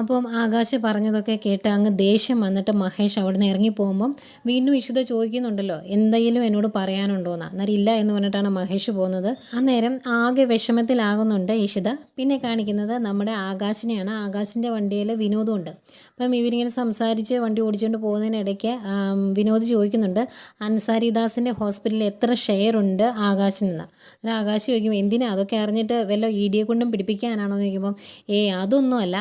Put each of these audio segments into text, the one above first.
അപ്പം ആകാശ് പറഞ്ഞതൊക്കെ കേട്ട് അങ്ങ് ദേഷ്യം വന്നിട്ട് മഹേഷ് അവിടെ നിന്ന് ഇറങ്ങി പോകുമ്പം വീണ്ടും ഇഷിത ചോദിക്കുന്നുണ്ടല്ലോ എന്തെങ്കിലും എന്നോട് പറയാനുണ്ടോന്ന് അന്നേരം ഇല്ല എന്ന് പറഞ്ഞിട്ടാണ് മഹേഷ് പോകുന്നത്. അന്നേരം ആകെ വിഷമത്തിലാകുന്നുണ്ട് ഇഷിത പിന്നെ കാണിക്കുന്നത് നമ്മുടെ ആകാശിനെയാണ്. ആകാശിന്റെ വണ്ടിയിൽ വിനോദമുണ്ട്. അപ്പം ഇവരിങ്ങനെ സംസാരിച്ച് വണ്ടി ഓടിച്ചുകൊണ്ട് പോകുന്നതിനിടയ്ക്ക് വിനോദ് ചോദിക്കുന്നുണ്ട് അൻസാരിദാസിന്റെ ഹോസ്പിറ്റലിൽ എത്ര ഷെയർ ഉണ്ട് ആകാശിനെന്ന് അന്നേരം ആകാശ് ചോദിക്കും എന്തിനാ? അതൊക്കെ അറിഞ്ഞിട്ട് വല്ല ഇ ഡിയെ കൊണ്ടും പിടിപ്പിക്കാനാണോ? എന്ന് ചോദിക്കുമ്പം ഏ അതൊന്നുമല്ല.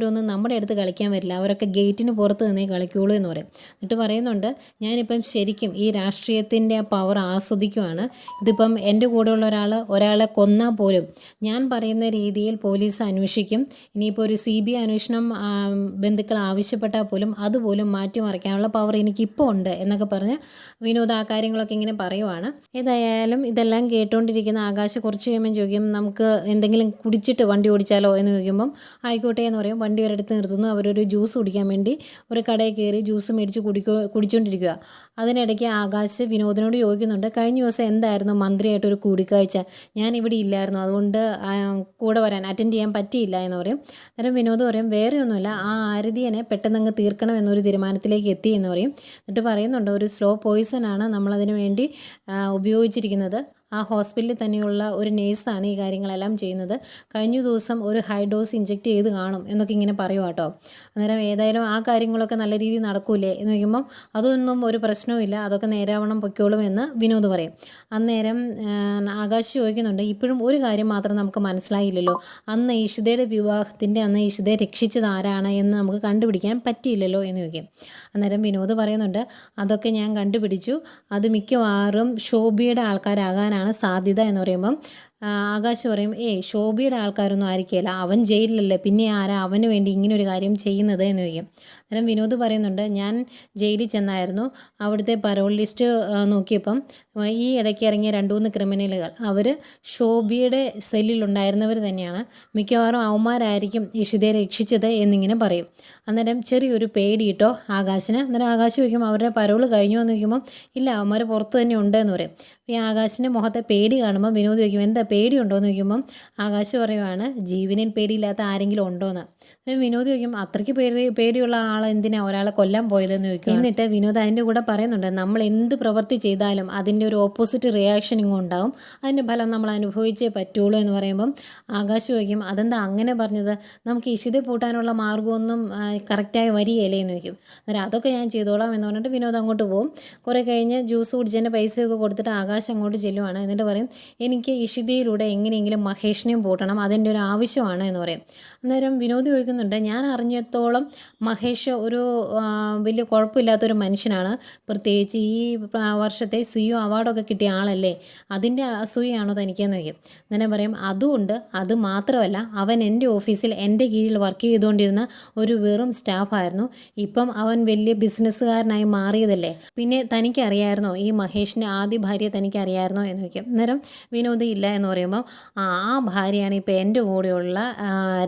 അങ്ങനെയുള്ളവരൊന്നും നമ്മുടെ അടുത്ത് കളിക്കാൻ വരില്ല. അവരൊക്കെ ഗേറ്റിന് പുറത്ത് നിന്നേ കളിക്കുള്ളൂ എന്ന് പറയും. എന്നിട്ട് പറയുന്നുണ്ട് ഞാനിപ്പം ശരിക്കും ഈ രാഷ്ട്രീയത്തിന്റെ ആ പവർ ആസ്വദിക്കുവാണ്. ഇതിപ്പം എന്റെ കൂടെയുള്ള ഒരാൾ ഒരാളെ കൊന്നാൽ പോലും ഞാൻ പറയുന്ന രീതിയിൽ പോലീസ് അന്വേഷിക്കും. ഇനിയിപ്പോൾ ഒരു സി ബി അന്വേഷണം ബന്ധുക്കൾ ആവശ്യപ്പെട്ടാൽ പോലും അതുപോലും മാറ്റിമറിക്കാനുള്ള പവർ എനിക്കിപ്പോൾ ഉണ്ട് എന്നൊക്കെ പറഞ്ഞ് വിനോദ ആ കാര്യങ്ങളൊക്കെ ഇങ്ങനെ പറയുവാണ്. ഏതായാലും ഇതെല്ലാം കേട്ടുകൊണ്ടിരിക്കുന്ന ആകാശ കുറച്ച് കഴിയുമ്പം ചോദിക്കും നമുക്ക് എന്തെങ്കിലും കുടിച്ചിട്ട് വണ്ടി ഓടിച്ചാലോ? എന്ന് ചോദിക്കുമ്പം ആയിക്കോട്ടെ എന്ന് പറയും. വണ്ടി ഒരിടത്ത് നിർത്തുന്നു. അവരൊരു ജ്യൂസ് കുടിക്കാൻ വേണ്ടി ഒരു കടയിൽ കയറി ജ്യൂസ് മേടിച്ച് കുടിക്കോ കുടിച്ചുകൊണ്ടിരിക്കുക അതിനിടയ്ക്ക് ആകാശ് വിനോദിനോട് ചോദിക്കുന്നുണ്ട് കഴിഞ്ഞ ദിവസം എന്തായിരുന്നു മന്ത്രിയായിട്ടൊരു കൂടിക്കാഴ്ച? ഞാൻ ഇവിടെ ഇല്ലായിരുന്നു. അതുകൊണ്ട് കൂടെ വരാൻ അറ്റൻഡ് ചെയ്യാൻ പറ്റിയില്ല എന്ന് പറയും. അന്നേരം വിനോദ് പറയും വേറെ ഒന്നുമില്ല. ആ ആരതിയനെ പെട്ടെന്ന് അങ്ങ് തീർക്കണം എന്നൊരു തീരുമാനത്തിലേക്ക് എത്തി എന്ന് പറയും. എന്നിട്ട് പറയുന്നുണ്ട് ഒരു സ്ലോ പോയിസൺ ആണ് നമ്മളതിന് വേണ്ടി ഉപയോഗിച്ചിരിക്കുന്നത്. ആ ഹോസ്പിറ്റലിൽ തന്നെയുള്ള ഒരു നേഴ്സാണ് ഈ കാര്യങ്ങളെല്ലാം ചെയ്യുന്നത്. കഴിഞ്ഞ ദിവസം ഒരു ഹൈ ഡോസ് ഇഞ്ചെക്ട് ചെയ്ത് കാണും എന്നൊക്കെ ഇങ്ങനെ പറയുക കേട്ടോ അന്നേരം ഏതായാലും ആ കാര്യങ്ങളൊക്കെ നല്ല രീതിയിൽ നടക്കൂലേ എന്ന് ചോദിക്കുമ്പം അതൊന്നും ഒരു പ്രശ്നവുമില്ല അതൊക്കെ നേരാവണ്ണം പൊയ്ക്കോളും എന്ന് വിനോദ് പറയും. അന്നേരം ആകാശ് ചോദിക്കുന്നുണ്ട് ഇപ്പോഴും ഒരു കാര്യം മാത്രം നമുക്ക് മനസ്സിലായില്ലല്ലോ. അന്ന് ഈഷിതയുടെ വിവാഹത്തിന്റെ അന്ന് ഈഷിതയെ രക്ഷിച്ചത് ആരാണ് എന്ന് നമുക്ക് കണ്ടുപിടിക്കാൻ പറ്റിയില്ലല്ലോ? എന്ന് ചോദിക്കും. അന്നേരം വിനോദ് പറയുന്നുണ്ട് അതൊക്കെ ഞാൻ കണ്ടുപിടിച്ചു. അത് മിക്കവാറും ശോഭിയുടെ ആൾക്കാരാകാനാണ് സാധ്യത എന്ന് പറയുമ്പം ആകാശ് പറയും ഏയ് ശോഭിയുടെ ആൾക്കാരൊന്നും ആയിരിക്കില്ല അവൻ ജയിലിലല്ലേ. പിന്നെ ആരാ അവന് വേണ്ടി ഇങ്ങനെ ഒരു കാര്യം ചെയ്യുന്നത്? എന്ന് ചോദിക്കും. അന്നേരം വിനോദ് പറയുന്നുണ്ട് ഞാൻ ജയിലിൽ ചെന്നായിരുന്നു. അവിടുത്തെ പരോൾ ലിസ്റ്റ് നോക്കിയപ്പം ഈ ഇടയ്ക്ക് ഇറങ്ങിയ രണ്ട് മൂന്ന് ക്രിമിനലുകൾ അവർ ശോഭിയുടെ സെല്ലിലുണ്ടായിരുന്നവർ തന്നെയാണ്. മിക്കവാറും അവന്മാരായിരിക്കും ഇഷിതയെ രക്ഷിച്ചത് എന്നിങ്ങനെ പറയും. അന്നേരം ചെറിയൊരു പേടി കേട്ടോ ആകാശിന്. അന്നേരം ആകാശ് ചോദിക്കും അവരുടെ പരോൾ കഴിഞ്ഞു? എന്ന് ചോദിക്കുമ്പോൾ ഇല്ല അവന്മാർ പുറത്ത് തന്നെ ഉണ്ട് എന്ന് പറയും. ഈ ആകാശിന്റെ മുഖത്തെ പേടി കാണുമ്പോൾ വിനോദ് ചോദിക്കും എന്താ പേടിയുണ്ടോ എന്ന് ചോദിക്കുമ്പം ആകാശ് പറയുവാണ് ജീവനിൽ പേടിയില്ലാത്ത ആരെങ്കിലും ഉണ്ടോ എന്ന് വിനോദ് ചോദിക്കും അത്രയ്ക്ക് പേടി പേടിയുള്ള ആൾ എന്തിനാ ഒരാളെ കൊല്ലാൻ പോയതെന്ന് ചോദിക്കും? എന്നിട്ട് വിനോദ് അതിന്റെ കൂടെ പറയുന്നുണ്ട് നമ്മൾ എന്ത് പ്രവൃത്തി ചെയ്താലും അതിന്റെ ഒരു ഓപ്പോസിറ്റ് റിയാക്ഷൻ ഇങ്ങ് ഉണ്ടാവും. അതിന്റെ ഫലം നമ്മൾ അനുഭവിച്ചേ പറ്റുള്ളൂ എന്ന് പറയുമ്പം ആകാശ് ചോദിക്കും അതെന്താ അങ്ങനെ പറഞ്ഞത്? നമുക്ക് ഇഷിത പൂട്ടാനുള്ള മാർഗമൊന്നും ആ, കറക്റ്റായി വരികയില്ലേ എന്ന് ചോദിക്കും. അന്നേരം അതൊക്കെ ഞാൻ ചെയ്തോളാം എന്ന് പറഞ്ഞിട്ട് വിനോദ് അങ്ങോട്ട് പോകും. കുറേ കഴിഞ്ഞ് ജ്യൂസ് കുടിച്ചതിന്റെ പൈസയൊക്കെ കൊടുത്തിട്ട് ആകാശ് അങ്ങോട്ട് ചെല്ലുവാണ്. എന്നിട്ട് പറയും എനിക്ക് ഇഷിതയിലൂടെ എങ്ങനെയെങ്കിലും മഹേഷിനെയും പൂട്ടണം അതിന്റെ ഒരു ആവശ്യമാണ് എന്ന് പറയും. അന്നേരം വിനോദ് ചോദിക്കുന്നുണ്ട് ഞാൻ അറിഞ്ഞത്തോളം മഹേഷ് ഒരു വലിയ കുഴപ്പമില്ലാത്തൊരു മനുഷ്യനാണ്. പ്രത്യേകിച്ച് ഈ വർഷത്തെ സിയു അവാർഡൊക്കെ കിട്ടിയ ആളല്ലേ? അതിന്റെ അസൂയാണോ തനിക്കെന്ന് ചോദിക്കും. അന്നേരം പറയും അതുകൊണ്ട് അത് മാത്രമല്ല അവൻ എന്റെ ഓഫീസിൽ എന്റെ കീഴിൽ വർക്ക് ചെയ്തുകൊണ്ടിരുന്ന ഒരു വെറും സ്റ്റാഫായിരുന്നു. ഇപ്പം അവൻ വലിയ ബിസിനസ്സുകാരനായി മാറിയതല്ലേ? പിന്നെ തനിക്കറിയായിരുന്നോ ഈ മഹേഷിന്റെ ആദ്യ ഭാര്യ തനിക്കറിയായിരുന്നോ? എന്ന് ചോദിക്കും. അന്നേരം വിനോദ് ഇല്ല എന്ന് പറയുമ്പോൾ ആ ഭാര്യയാണ് ഇപ്പോൾ എന്റെ കൂടെയുള്ള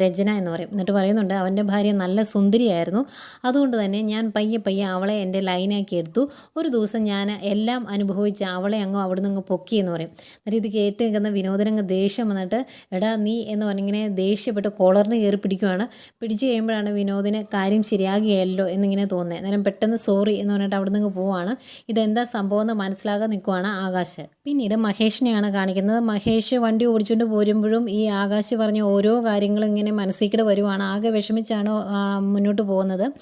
രചന എന്ന് പറയും. എന്നിട്ട് പറയുന്നുണ്ട് അവന്റെ ഭാര്യ നല്ല സുന്ദരിയായിരുന്നു. അതുകൊണ്ട് തന്നെ ഞാൻ പയ്യെ പയ്യെ അവളെ എന്റെ ലൈനാക്കി എടുത്തു. ഒരു ദിവസം ഞാൻ എല്ലാം അനുഭവിച്ച് അവളെ അങ്ങ് അവിടെ നിന്ന് പൊക്കി എന്ന് പറയും. എന്നിട്ട് ഇത് കേട്ട് നിൽക്കുന്ന വിനോദനങ്ങ് ദേഷ്യം വന്നിട്ട് എടാ നീ എന്ന് പറഞ്ഞിങ്ങനെ ദേഷ്യപ്പെട്ട് കോളറിന് കയറി പിടിക്കുവാണ്. പിടിച്ചു കഴിയുമ്പോഴാണ് വിനോദിന് കാര്യം ശരിയാകുകയല്ലോ എന്നിങ്ങനെ തോന്നുന്നത് അന്നേരം പെട്ടെന്ന് സോറി എന്ന് പറഞ്ഞിട്ട് അവിടെ നിന്ന് പോവാണ്. ഇതെന്താ സംഭവം എന്ന് മനസ്സിലാകാൻ നിൽക്കുവാണ് ആകാശ്. പിന്നീട് മഹേഷിനെയാണ് കാണിക്കുന്നത്. മഹേഷ് വണ്ടി ഓടിച്ചുകൊണ്ട് പോരുമ്പോഴും ഈ ആകാശ് പറഞ്ഞ ഓരോ കാര്യങ്ങളും ഇങ്ങനെ മനസ്സിൽ വരുവാണ്. ആകെ വിഷമിച്ചാണ് മുന്നോട്ട് പോകുന്നത്.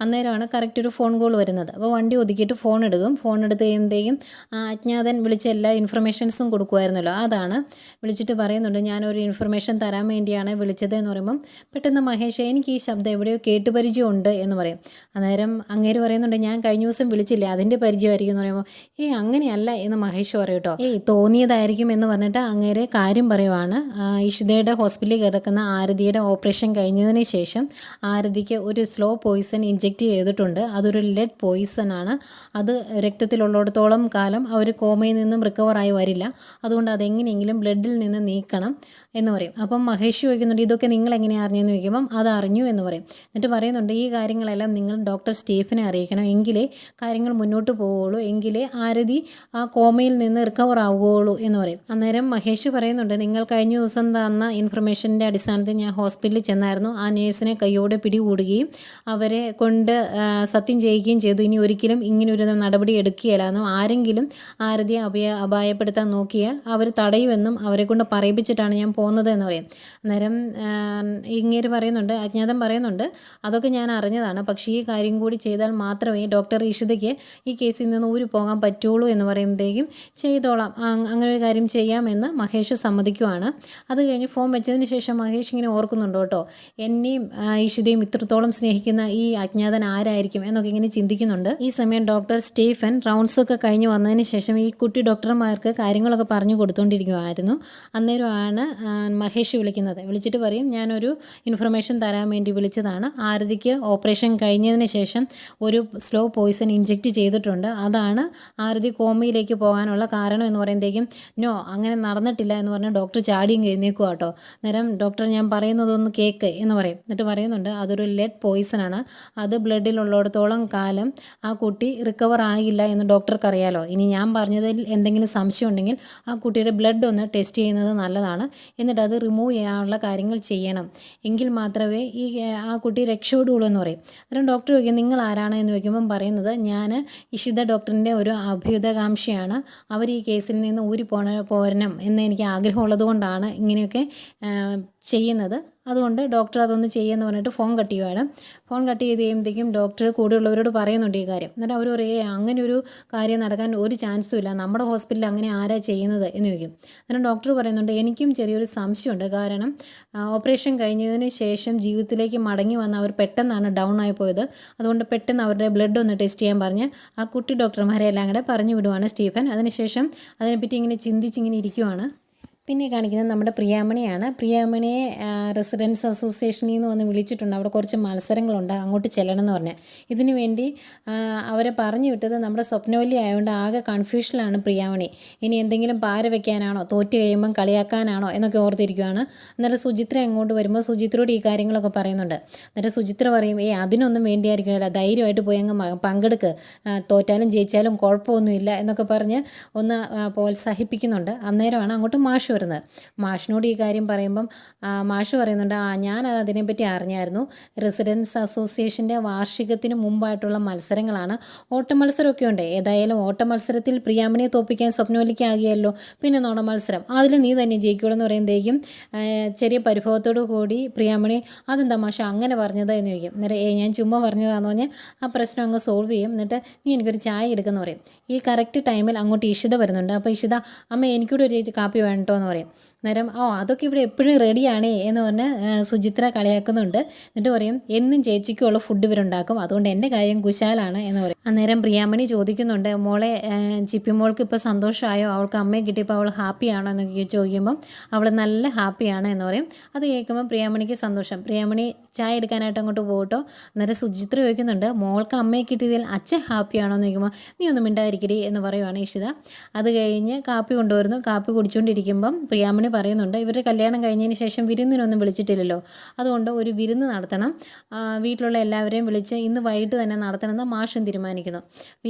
അന്നേരമാണ് കറക്റ്റ് ഒരു ഫോൺ കോൾ വരുന്നത്. അപ്പോൾ വണ്ടി ഒതുക്കിയിട്ട് ഫോൺ എടുക്കും. ഫോൺ എടുത്ത് കഴിയുമ്പോഴത്തേക്കും അജ്ഞാതൻ വിളിച്ച എല്ലാ ഇൻഫർമേഷൻസും കൊടുക്കുമായിരുന്നല്ലോ അതാണ് വിളിച്ചിട്ട് പറയുന്നുണ്ട്. ഞാനൊരു ഇൻഫർമേഷൻ തരാൻ വേണ്ടിയാണ് വിളിച്ചത് എന്ന് പറയുമ്പം പെട്ടെന്ന് മഹേഷ് എനിക്ക് ഈ ശബ്ദം എവിടെയോ കേട്ടുപരിചയമുണ്ട് എന്ന് പറയും. അന്നേരം അങ്ങേര് പറയുന്നുണ്ട് ഞാൻ കഴിഞ്ഞ ദിവസം വിളിച്ചില്ല? അതിന്റെ പരിചയമായിരിക്കും എന്ന് പറയുമ്പോൾ ഏയ് അങ്ങനെയല്ല എന്ന് മഹേഷ് പറയും കേട്ടോ. ഏയ് തോന്നിയതായിരിക്കും എന്ന് പറഞ്ഞിട്ട് അങ്ങേരെ കാര്യം പറയുവാണ്. ഇഷിതയുടെ ഹോസ്പിറ്റലിൽ കിടക്കുന്ന ആരതിയുടെ ഓപ്പറേഷൻ കഴിഞ്ഞതിന് ശേഷം ആരതിക്ക് ഒരു സ്ലോ പോയിസൺ ഇഞ്ചെക്റ്റ് ചെയ്തിട്ടുണ്ട്. അതൊരു ലെഡ് പോയിസൺ ആണ് അത് രക്തത്തിലുള്ളിടത്തോളം കാലം അവർ കോമയിൽ നിന്നും റിക്കവറായി വരില്ല. അതുകൊണ്ട് അതെങ്ങനെയെങ്കിലും ബ്ലഡിൽ നിന്ന് നീക്കണം എന്ന് പറയും. അപ്പം മഹേഷ് ചോദിക്കുന്നുണ്ട് ഇതൊക്കെ നിങ്ങൾ എങ്ങനെയാണ് അറിഞ്ഞതെന്ന് ചോദിക്കുമ്പം അത് അറിഞ്ഞു എന്ന് പറയും. എന്നിട്ട് പറയുന്നുണ്ട് ഈ കാര്യങ്ങളെല്ലാം നിങ്ങൾ ഡോക്ടർ സ്റ്റീഫിനെ അറിയിക്കണം. എങ്കിലേ കാര്യങ്ങൾ മുന്നോട്ട് പോവുകയുള്ളൂ. എങ്കിലേ ആരതി ആ കോമയിൽ നിന്ന് റിക്കവർ ആവുകയുള്ളൂ എന്ന് പറയും. അന്നേരം മഹേഷ് പറയുന്നുണ്ട് നിങ്ങൾ കഴിഞ്ഞ ദിവസം തന്ന ഇൻഫർമേഷന്റെ അടിസ്ഥാനത്തിൽ ഞാൻ ഹോസ്പിറ്റലിൽ ചെന്നായിരുന്നു. ആ നേഴ്സിനെ കൈയോടെ പിടികൂടുകയും അവരെ കൊണ്ട് സത്യം ചെയ്യുകയും ചെയ്തു. ഇനി ഒരിക്കലും ഇങ്ങനൊരു നടപടി എടുക്കുകയില്ലെന്നും ആരെങ്കിലും ആരതിയെ അഭയ അപായപ്പെടുത്താൻ നോക്കിയാൽ അവർ തടയുമെന്നും അവരെ കൊണ്ട് പറയിപ്പിച്ചിട്ടാണ് ഞാൻ പോകുന്നത് എന്ന് പറയും. അന്നേരം ഇങ്ങേര് പറയുന്നുണ്ട് അജ്ഞാതം പറയുന്നുണ്ട് അതൊക്കെ ഞാൻ അറിഞ്ഞതാണ്. പക്ഷേ ഈ കാര്യം കൂടി ചെയ്താൽ മാത്രമേ ഡോക്ടർ ഇഷിതയ്ക്ക് ഈ കേസിൽ നിന്ന് ഊരി പോകാൻ പറ്റുള്ളൂ എന്ന് പറയുമ്പോഴത്തേക്കും ചെയ്തോളാം. അങ്ങനെ ഒരു കാര്യം ചെയ്യാമെന്ന് മഹേഷ് സമ്മതിക്കുവാണ്. അത് കഴിഞ്ഞ് ഫോം വെച്ചതിന് ശേഷം മഹേഷ് ഇങ്ങനെ ഓർക്കുന്നുണ്ട് കേട്ടോ. എന്നെയും ഈശുദയും ഇത്രത്തോളം സ്നേഹിക്കുന്ന ഈ അജ്ഞാതൻ ആരായിരിക്കും? എന്നൊക്കെ ഇങ്ങനെ ചിന്തിക്കുന്നുണ്ട്. ഈ സമയം ഡോക്ടർ സ്റ്റീഫൻ റൗണ്ട്സ് ഒക്കെ കഴിഞ്ഞ് വന്നതിന് ശേഷം ഈ കുട്ടി ഡോക്ടർമാർക്ക് കാര്യങ്ങളൊക്കെ പറഞ്ഞു കൊടുത്തുകൊണ്ടിരിക്കുമായിരുന്നു അന്നേരമാണ് മഹേഷ് വിളിക്കുന്നത്. വിളിച്ചിട്ട് പറയും ഞാനൊരു ഇൻഫർമേഷൻ തരാൻ വേണ്ടി വിളിച്ചതാണ്. ആരതിക്ക് ഓപ്പറേഷൻ കഴിഞ്ഞതിന് ശേഷം ഒരു സ്ലോ പോയിസൺ ഇഞ്ചെക്റ്റ് ചെയ്തിട്ടുണ്ട്. അതാണ് ആരതി കോമയിലേക്ക് പോകാനുള്ള കാരണം എന്ന് പറയുമ്പോഴത്തേക്കും നോ അങ്ങനെ നടന്നിട്ടില്ല. എന്ന് പറഞ്ഞ് ഡോക്ടർ ചാടിയും കഴിഞ്ഞേക്കുക കേട്ടോ. നേരം ഡോക്ടർ ഞാൻ പറയുന്നതൊന്ന് കേക്ക് എന്ന് പറയും. എന്നിട്ട് പറയുന്നുണ്ട് അതൊരു ലെഡ് പോയിസൺ ആണ്. അത് ബ്ലഡിലുള്ളിടത്തോളം കാലം ആ കുട്ടി റിക്കവർ ആകില്ല എന്ന് ഡോക്ടർക്ക് അറിയാലോ. ഇനി ഞാൻ പറഞ്ഞതിൽ എന്തെങ്കിലും സംശയം ഉണ്ടെങ്കിൽ ആ കുട്ടിയുടെ ബ്ലഡ് ഒന്ന് ടെസ്റ്റ് ചെയ്യുന്നത് നല്ലതാണ്. എന്നിട്ട് അത് റിമൂവ് ചെയ്യാനുള്ള കാര്യങ്ങൾ ചെയ്യണം. എങ്കിൽ മാത്രമേ ഈ ആ കുട്ടി രക്ഷപ്പെടുകയുള്ളൂ എന്ന് പറയും. അന്നേരം ഡോക്ടർ ചോദിക്കും നിങ്ങൾ ആരാണ്? എന്ന് ചോദിക്കുമ്പം പറയുന്നത് ഞാൻ ഇഷിത ഡോക്ടറിന്റെ ഒരു അഭ്യുതകാംക്ഷയാണ് അവർ ഈ കേസിൽ നിന്ന് ഊരി പോണ പോരണം എന്ന് എനിക്ക് ആഗ്രഹമുള്ളത് കൊണ്ടാണ് ഇങ്ങനെയൊക്കെ ചെയ്യുന്നത്. അതുകൊണ്ട് ഡോക്ടർ അതൊന്ന് ചെയ്യുമെന്ന് പറഞ്ഞിട്ട് ഫോൺ കട്ട് ചെയ്യുവാണ്. ഫോൺ കട്ട് ചെയ്ത് കഴിയുമ്പോഴത്തേക്കും ഡോക്ടർ കൂടെയുള്ളവരോട് പറയുന്നുണ്ട് ഈ കാര്യം. എന്നിട്ട് അവർ പറയുക അങ്ങനെ ഒരു കാര്യം നടക്കാൻ ഒരു ചാൻസും ഇല്ല. നമ്മുടെ ഹോസ്പിറ്റലിൽ അങ്ങനെ ആരാ ചെയ്യുന്നത്? എന്ന് ചോദിക്കും. അന്നേരം ഡോക്ടർ പറയുന്നുണ്ട് എനിക്കും ചെറിയൊരു സംശയമുണ്ട്. കാരണം ഓപ്പറേഷൻ കഴിഞ്ഞതിന് ശേഷം ജീവിതത്തിലേക്ക് മടങ്ങി വന്ന അവർ പെട്ടെന്നാണ് ഡൗൺ ആയി പോയത്. അതുകൊണ്ട് പെട്ടെന്ന് അവരുടെ ബ്ലഡ് ഒന്ന് ടെസ്റ്റ് ചെയ്യാൻ പറഞ്ഞ് ആ കുട്ടി ഡോക്ടർമാരെ എല്ലാം കൂടെ പറഞ്ഞു വിടുവാണ് സ്റ്റീഫൻ. അതിനുശേഷം അതിനെപ്പറ്റി ഇങ്ങനെ ചിന്തിച്ചിങ്ങനെ ഇരിക്കുവാണ്. പിന്നെ കാണിക്കുന്നത് നമ്മുടെ പ്രിയാമണിയാണ്. പ്രിയാമണിയെ റെസിഡൻസ് അസോസിയേഷനിൽ നിന്ന് വന്ന് വിളിച്ചിട്ടുണ്ട്. അവിടെ കുറച്ച് മത്സരങ്ങളുണ്ട്. അങ്ങോട്ട് ചെല്ലണം എന്ന് പറഞ്ഞ്. ഇതിനു വേണ്ടി അവരെ പറഞ്ഞു വിട്ടത് നമ്മുടെ സ്വപ്നവല്ലി ആയതുകൊണ്ട് ആകെ കൺഫ്യൂഷനിലാണ് പ്രിയാമണി. ഇനി എന്തെങ്കിലും പാര വെക്കാനാണോ? തോറ്റ് കഴിയുമ്പം കളിയാക്കാനാണോ? എന്നൊക്കെ ഓർത്തിരിക്കുകയാണ് എന്നിട്ട് സുചിത്ര എങ്ങോട്ട് വരുമ്പോൾ സുചിത്രയോട് ഈ കാര്യങ്ങളൊക്കെ പറയുന്നുണ്ട്. എന്നിട്ട് സുചിത്ര പറയും ഏ അതിനൊന്നും വേണ്ടിയായിരിക്കുമല്ല ധൈര്യമായിട്ട് പോയി അങ്ങ് പങ്കെടുക്ക്. തോറ്റാലും ജയിച്ചാലും കുഴപ്പമൊന്നുമില്ല എന്നൊക്കെ പറഞ്ഞ് ഒന്ന് പ്രോത്സാഹിപ്പിക്കുന്നുണ്ട്. അന്നേരമാണ് അങ്ങോട്ട് മാഷ് വരുന്നത്. മാഷിനോട് ഈ കാര്യം പറയുമ്പം മാഷ് പറയുന്നുണ്ട് ആ ഞാൻ അതിനെപ്പറ്റി അറിഞ്ഞായിരുന്നു. റെസിഡൻസ് അസോസിയേഷന്റെ വാർഷികത്തിന് മുമ്പായിട്ടുള്ള മത്സരങ്ങളാണ്. ഓട്ട മത്സരമൊക്കെ ഉണ്ട്. ഏതായാലും ഓട്ട മത്സരത്തിൽ പ്രിയാമണിയെ തോപ്പിക്കാൻ സ്വപ്നവലിക്കാകിയല്ലോ പിന്നെ നോണ മത്സരം. അതിൽ നീ തന്നെ ജയിക്കുള്ളൂ എന്ന് പറയുമ്പോഴേക്കും ചെറിയ പരിഭവത്തോടു കൂടി പ്രിയാമണി അതെന്താ മാഷ അങ്ങനെ പറഞ്ഞത്? എന്ന് ചോദിക്കും. അന്നേരം ഏ ഞാൻ ചുമ്മാ പറഞ്ഞതാന്ന് പറഞ്ഞാൽ ആ പ്രശ്നം അങ്ങ് സോൾവ് ചെയ്യും. എന്നിട്ട് നീ എനിക്കൊരു ചായ എടുക്കുന്നു പറയും. ഈ കറക്റ്റ് ടൈമിൽ അങ്ങോട്ട് ഇഷിത വരുന്നുണ്ട്. അപ്പോൾ ഇഷിത അമ്മ എനിക്കൂടെ ഒരു കാപ്പി വേണ്ടോ എന്ന് പറയും. അന്നേരം ഓ അതൊക്കെ ഇവിടെ എപ്പോഴും റെഡിയാണേ എന്ന് പറഞ്ഞ് സുചിത്ര കളിയാക്കുന്നുണ്ട്. എന്നിട്ട് പറയും എന്നും ചേച്ചിക്കുള്ള ഫുഡ് ഇവരുണ്ടാക്കും. അതുകൊണ്ട് എന്റെ കാര്യം കുശാലാണ് എന്ന് പറയും. അന്നേരം പ്രിയാമണി ചോദിക്കുന്നുണ്ട് മോളെ ചിപ്പി മോൾക്ക് ഇപ്പോൾ സന്തോഷമായോ? അവൾക്ക് അമ്മയെ കിട്ടിയപ്പോൾ അവൾ ഹാപ്പിയാണോ? എന്നൊക്കെ ചോദിക്കുമ്പം അവൾ നല്ല ഹാപ്പിയാണ് എന്ന് പറയും. അത് കേൾക്കുമ്പോൾ പ്രിയാമണിക്ക് സന്തോഷം. പ്രിയാമണി ചായ എടുക്കാനായിട്ട് അങ്ങോട്ട് പോകട്ടോ. അന്നേരം സുചിത്ര ചോദിക്കുന്നുണ്ട് മോൾക്ക് അമ്മയെ കിട്ടിയതിൽ അച്ഛൻ ഹാപ്പിയാണോ? എന്ന് ചോദിക്കുമ്പോൾ നീ ഒന്നും മിണ്ടാതിരിക്കടി എന്ന് പറയുവാണ് ഇഷിത. അത് കഴിഞ്ഞ് കാപ്പി കൊണ്ടുവരുന്നു. കാപ്പി കുടിച്ചുകൊണ്ടിരിക്കുമ്പം പ്രിയാമണി പറയുന്നുണ്ട് ഇവരുടെ കല്യാണം കഴിഞ്ഞതിന് ശേഷം വിരുന്നിനൊന്നും വിളിച്ചിട്ടില്ലല്ലോ. അതുകൊണ്ട് ഒരു വിരുന്ന് നടത്തണം. വീട്ടിലുള്ള എല്ലാവരെയും വിളിച്ച് ഇന്ന് വൈകിട്ട് തന്നെ നടത്തണമെന്ന് മാഷും തീരുമാനിക്കുന്നു.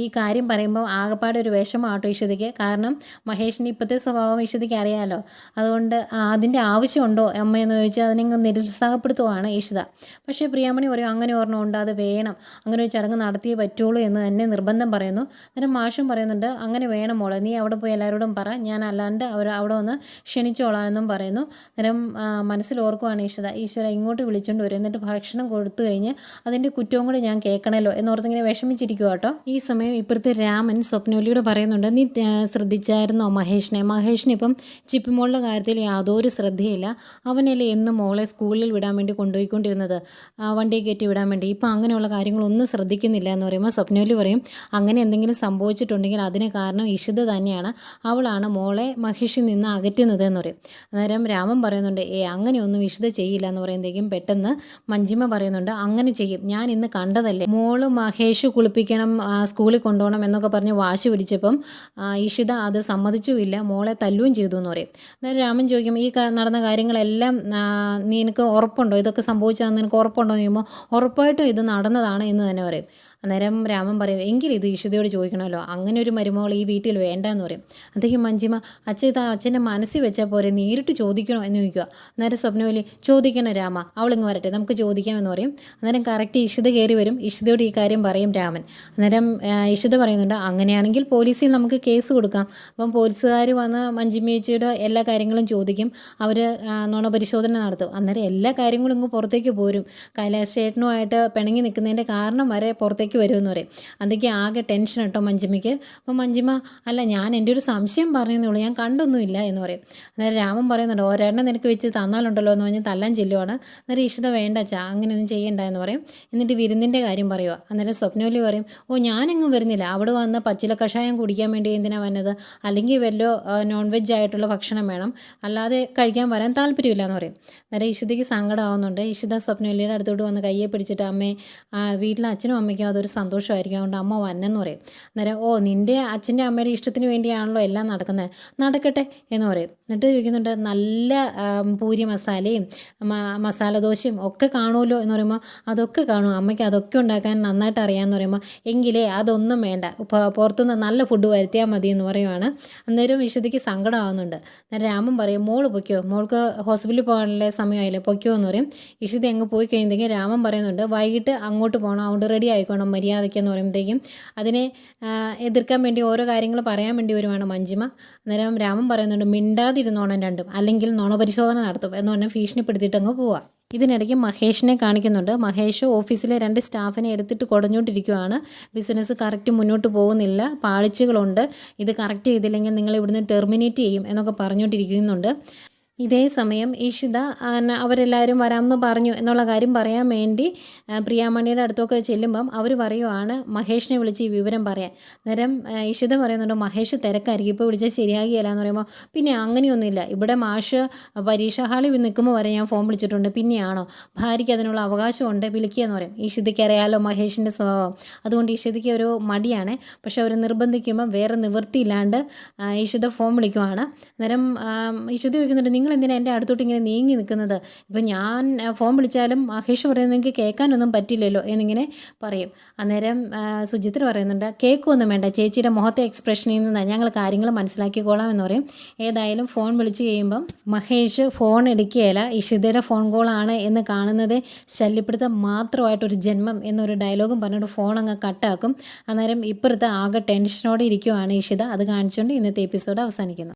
ഈ കാര്യം പറയുമ്പോൾ ആകപ്പാടെ ഒരു വിഷമാട്ടോ ഈശ്വതിക്ക്. കാരണം മഹേഷിന്റെ ഇപ്പോഴത്തെ സ്വഭാവം ഈശ്വതിക്ക് അറിയാമല്ലോ അതുകൊണ്ട് അതിന്റെ ആവശ്യമുണ്ടോ അമ്മയെന്ന് ചോദിച്ചാൽ അതിനെ നിരുത്സാഹപ്പെടുത്തുവാണ് ഇഷിത പക്ഷേ പ്രിയാമണി പറയും അങ്ങനെ ഓർമ്മയുണ്ട് അത് വേണം. അങ്ങനെ ഒരു ചടങ്ങ് നടത്തിയേ പറ്റുള്ളൂ എന്ന് തന്നെ നിർബന്ധം പറയുന്നു. അന്നേരം മാഷും പറയുന്നുണ്ട് അങ്ങനെ വേണം മോളെ നീ അവിടെ പോയി എല്ലാവരോടും പറ. ഞാൻ അല്ലാണ്ട് അവർ അവിടെ വന്ന് ക്ഷണിച്ചോളാം എന്നും പറയുന്നു. അന്നേരം മനസ്സിൽ ഓർക്കുവാണ് ഈശ്വര ഈശ്വര ഇങ്ങോട്ട് വിളിച്ചുകൊണ്ട് വരും എന്നിട്ട് ഭക്ഷണം കൊടുത്തു കഴിഞ്ഞ് അതിന്റെ കുറ്റവും കൂടി ഞാൻ കേൾക്കണമല്ലോ എന്നോർത്തിങ്ങനെ വിഷമിച്ചിരിക്കുക കേട്ടോ. ഈ സമയം ഇപ്പുറത്തെ രാമൻ സ്വപ്നവലിയോട് പറയുന്നുണ്ട് നീ ശ്രദ്ധിച്ചായിരുന്നോ മഹേഷിനെ? മഹേഷിന് ഇപ്പം ചിപ്പിമോളുടെ കാര്യത്തിൽ യാതൊരു ശ്രദ്ധയില്ല. അവനല്ലേ എന്നും മോളെ സ്കൂളിൽ വിടാൻ വേണ്ടി കൊണ്ടുപോയിക്കൊണ്ടിരുന്നത്? ആ, വണ്ടിയെ കയറ്റി വിടാൻ വേണ്ടി. ഇപ്പം അങ്ങനെയുള്ള കാര്യങ്ങളൊന്നും ശ്രദ്ധിക്കുന്നില്ല എന്ന് പറയുമ്പോൾ സ്വപ്നവലി പറയും അങ്ങനെ എന്തെങ്കിലും സംഭവിച്ചിട്ടുണ്ടെങ്കിൽ അതിന് കാരണം ഇഷിത തന്നെയാണ്. അവളാണ് മോളെ മഹിഷിൽ നിന്ന് അകറ്റുന്നത് എന്ന് പറയും. അന്നേരം രാമൻ പറയുന്നുണ്ട് ഏ അങ്ങനെയൊന്നും വിശുദ്ധ ചെയ്യില്ല എന്ന് പറയുമ്പോഴത്തേക്കും പെട്ടെന്ന് മഞ്ജിമ പറയുന്നുണ്ട് അങ്ങനെ ചെയ്യും. ഞാൻ ഇന്ന് കണ്ടതല്ലേ? മോൾ മഹേഷ് കുളിപ്പിക്കണം സ്കൂളിൽ കൊണ്ടുപോകണം എന്നൊക്കെ പറഞ്ഞ് വാശി പിടിച്ചപ്പം ഇഷിത അത് സമ്മതിച്ചുമില്ല മോളെ തല്ലുകയും ചെയ്തു എന്ന് പറയും. അന്നേരം രാമൻ ചോദിക്കും ഈ നടന്ന കാര്യങ്ങളെല്ലാം നിനക്ക് ഉറപ്പുണ്ടോ? ഇതൊക്കെ സംഭവിച്ചതെന്ന് നിനക്ക് ഉറപ്പുണ്ടോ? എന്ന് ചോദിക്കുമ്പോൾ ഉറപ്പായിട്ടും ഇത് നടന്നതാണ് എന്ന് തന്നെ പറയും. അന്നേരം രാമൻ പറയും എങ്കിൽ ഇത് ഈശ്വതയോട് ചോദിക്കണമല്ലോ. അങ്ങനെ ഒരു മരുമകൾ ഈ വീട്ടിൽ വേണ്ടെന്ന് പറയും. അദ്ദേഹം മഞ്ജിമ അച്ഛൻ ഇത് അച്ഛന്റെ മനസ്സിൽ വെച്ചാൽ പോരെ നേരിട്ട് ചോദിക്കണോ? എന്ന് ചോദിക്കുക. അന്നേരം സ്വപ്നവലി ചോദിക്കണം രാമ അവളിങ്ങ് വരട്ടെ നമുക്ക് ചോദിക്കാമെന്ന് പറയും. അന്നേരം കറക്റ്റ് ഇഷിത കയറി വരും. ഇഷിതയോട് ഈ കാര്യം പറയും രാമൻ. അന്നേരം ഇഷിത പറയുന്നുണ്ട് അങ്ങനെയാണെങ്കിൽ പോലീസിൽ നമുക്ക് കേസ് കൊടുക്കാം. അപ്പം പോലീസുകാർ വന്ന് മഞ്ജിമേച്ചിയുടെ എല്ലാ കാര്യങ്ങളും ചോദിക്കും. അവർ നുണപരിശോധന നടത്തും. അന്നേരം എല്ലാ കാര്യങ്ങളും ഇങ്ങ് പുറത്തേക്ക് പോരും. കൈലാസ് ചേട്ടനുമായിട്ട് പിണങ്ങി നിൽക്കുന്നതിന്റെ കാരണം വരെ പുറത്തേക്ക് വരുമെന്ന് പറയും. അതൊക്കെ ആകെ ടെൻഷൻ കേട്ടോ മഞ്ജിമയ്ക്ക് അപ്പോൾ മഞ്ജിമ അല്ല ഞാൻ എന്റെ ഒരു സംശയം പറഞ്ഞെന്നുള്ളൂ ഞാൻ കണ്ടൊന്നുമില്ല എന്ന് പറയും. അന്നേരം രാമൻ പറയുന്നുണ്ട് ഒരെണ്ണം നിനക്ക് വെച്ച് തന്നാലുണ്ടല്ലോ എന്ന് പറഞ്ഞ് തല്ലാൻ ചെല്ലുവാണ്. അന്നേരം ഇഷിത വേണ്ട ചാ അങ്ങനെയൊന്നും ചെയ്യണ്ട എന്ന് പറയും. എന്നിട്ട് വിരുന്നിന്റെ കാര്യം പറയുക അന്നേരം സ്വപ്നോലി പറയും ഓ ഞാനെങ്ങും വരുന്നില്ല. അവിടെ വന്ന് പച്ചില കഷായം കുടിക്കാൻ വേണ്ടി എന്തിനാണ് വന്നത്? അല്ലെങ്കിൽ വല്ലോ നോൺ വെജ് ആയിട്ടുള്ള ഭക്ഷണം വേണം. അല്ലാതെ കഴിക്കാൻ വരാൻ താല്പര്യമില്ല എന്ന് പറയും. അന്നേരം ഇഷിതയ്ക്ക് സങ്കടമാവുന്നുണ്ട്. ഇഷിത സ്വപ്നവല്ലിയുടെ അടുത്തോട്ട് വന്ന് കയ്യെ പിടിച്ചിട്ട് അമ്മേ വീട്ടിലെ അച്ഛനും അമ്മയ്ക്കും അതൊരു സന്തോഷമായിരിക്കും. അതുകൊണ്ട് അമ്മ വന്നെന്ന് പറയും. അന്നേരം ഓ നിന്റെ അച്ഛന്റെ അമ്മയുടെ ഇഷ്ടത്തിന് വേണ്ടിയാണല്ലോ എല്ലാം നടക്കുന്നത്. നടക്കട്ടെ എന്ന് പറയും. എന്നിട്ട് ചോദിക്കുന്നുണ്ട് നല്ല പൂരി മസാലയും മസാല ദോശയും ഒക്കെ കാണുമല്ലോ? എന്ന് പറയുമ്പോൾ അതൊക്കെ കാണും. അമ്മയ്ക്ക് അതൊക്കെ ഉണ്ടാക്കാൻ നന്നായിട്ട് അറിയാമെന്ന് പറയുമ്പോൾ എങ്കിലേ അതൊന്നും വേണ്ട. പുറത്തുനിന്ന് നല്ല ഫുഡ് വരുത്തിയാൽ മതി എന്ന് പറയുവാണ്. അന്നേരം വിശുദ്ധിക്ക് സങ്കടമാകുന്നുണ്ട് അന്നേരം രാമൻ പറയും മോൾ പൊയ്ക്കോ. മോൾക്ക് ഹോസ്പിറ്റലിൽ പോകാനുള്ള സമയമായില്ലേ. പൊയ്ക്കോ എന്ന് പറയും. വിശുദ്ധി അങ്ങ് പോയി കഴിയുമ്പോഴത്തേക്കും രാമൻ പറയുന്നുണ്ട് വൈകിട്ട് അങ്ങോട്ട് പോകണം അതുകൊണ്ട് റെഡി ആയിക്കോണം. മര്യാദയ്ക്ക് എന്ന് പറയുമ്പോഴത്തേക്കും അതിനെ എതിർക്കാൻ വേണ്ടി ഓരോ കാര്യങ്ങൾ പറയാൻ വേണ്ടി വരുവാണ് മഞ്ജിമ. അന്നേരം രാമൻ പറയുന്നുണ്ട് മിണ്ടാതിരുന്നോണം രണ്ടും അല്ലെങ്കിൽ നുണപരിശോധന നടത്തും എന്ന് പറഞ്ഞാൽ ഭീഷണിപ്പെടുത്തിയിട്ട് അങ്ങ് പോവാം. ഇതിനിടയ്ക്ക് മഹേഷിനെ കാണിക്കുന്നുണ്ട്. മഹേഷ് ഓഫീസിലെ രണ്ട് സ്റ്റാഫിനെ എടുത്തിട്ട് കുടഞ്ഞുകൊണ്ടിരിക്കുകയാണ് ബിസിനസ് കറക്റ്റ് മുന്നോട്ട് പോകുന്നില്ല. പാളിച്ചുകളുണ്ട്. ഇത് കറക്റ്റ് ചെയ്തില്ലെങ്കിൽ നിങ്ങൾ ഇവിടുന്ന് ടെർമിനേറ്റ് ചെയ്യും എന്നൊക്കെ പറഞ്ഞുകൊണ്ടിരിക്കുന്നുണ്ട്. ഇതേ സമയം ഈഷിത അവരെല്ലാവരും വരാമെന്ന് പറഞ്ഞു എന്നുള്ള കാര്യം പറയാൻ വേണ്ടി പ്രിയാമണിയുടെ അടുത്തൊക്കെ ചെല്ലുമ്പം അവർ പറയുവാണ് മഹേഷിനെ വിളിച്ച് ഈ വിവരം പറയാൻ. നേരം ഈഷിത പറയുന്നുണ്ട് മഹേഷ് തിരക്കായിരിക്കും ഇപ്പോൾ വിളിച്ചാൽ ശരിയാകിയല്ല എന്ന് പറയുമ്പോൾ പിന്നെ അങ്ങനെയൊന്നുമില്ല. ഇവിടെ മാഷ് പരീക്ഷ ഹാളിൽ നിൽക്കുമ്പോൾ വരെ ഞാൻ ഫോൺ വിളിച്ചിട്ടുണ്ട്. പിന്നെയാണോ? ഭാര്യയ്ക്ക് അതിനുള്ള അവകാശമുണ്ട് വിളിക്കുക എന്ന് പറയും. ഈഷിതയ്ക്ക് അറിയാലോ മഹേഷിന്റെ സ്വഭാവം. അതുകൊണ്ട് ഈഷിതയ്ക്ക് ഒരു മടിയാണ്. പക്ഷെ അവർ നിർബന്ധിക്കുമ്പോൾ വേറെ നിവൃത്തിയില്ലാണ്ട് ഈഷിത ഫോൺ വിളിക്കുവാണ്. നേരം ഈഷിത ചോദിക്കുന്നുണ്ട് നിങ്ങൾ എന്തിനാ എന്റെ അടുത്തോട്ട് ഇങ്ങനെ നീങ്ങി നിൽക്കുന്നത്? ഇപ്പം ഞാൻ ഫോൺ വിളിച്ചാലും മഹേഷ് പറയുന്നത് നിങ്ങൾക്ക് കേൾക്കാനൊന്നും പറ്റില്ലല്ലോ എന്നിങ്ങനെ പറയും. അന്നേരം സുജിത്ത് പറയുന്നുണ്ട് കേൾക്കൊന്നും വേണ്ട ചേച്ചിയുടെ മുഖത്തെ എക്സ്പ്രഷനിൽ നിന്ന് ഞങ്ങൾ കാര്യങ്ങൾ മനസ്സിലാക്കിക്കോളാം എന്ന് പറയും. ഏതായാലും ഫോൺ വിളിച്ച് കഴിയുമ്പം മഹേഷ് ഫോൺ എടുക്കുകയില്ല ഇഷിതയുടെ ഫോൺ കോളാണ് എന്ന് കാണുന്നത് ശല്യപ്പെടുത്താൻ മാത്രമായിട്ടൊരു ജന്മം എന്നൊരു ഡയലോഗും പറഞ്ഞിട്ട് ഫോൺ അങ്ങ് കട്ടാക്കും. അന്നേരം ഇപ്പുറത്ത് ആകെ ടെൻഷനോടെ ഇരിക്കുവാണ് ഇഷിത. അത് കാണിച്ചുകൊണ്ട് ഇന്നത്തെ എപ്പിസോഡ് അവസാനിക്കുന്നു.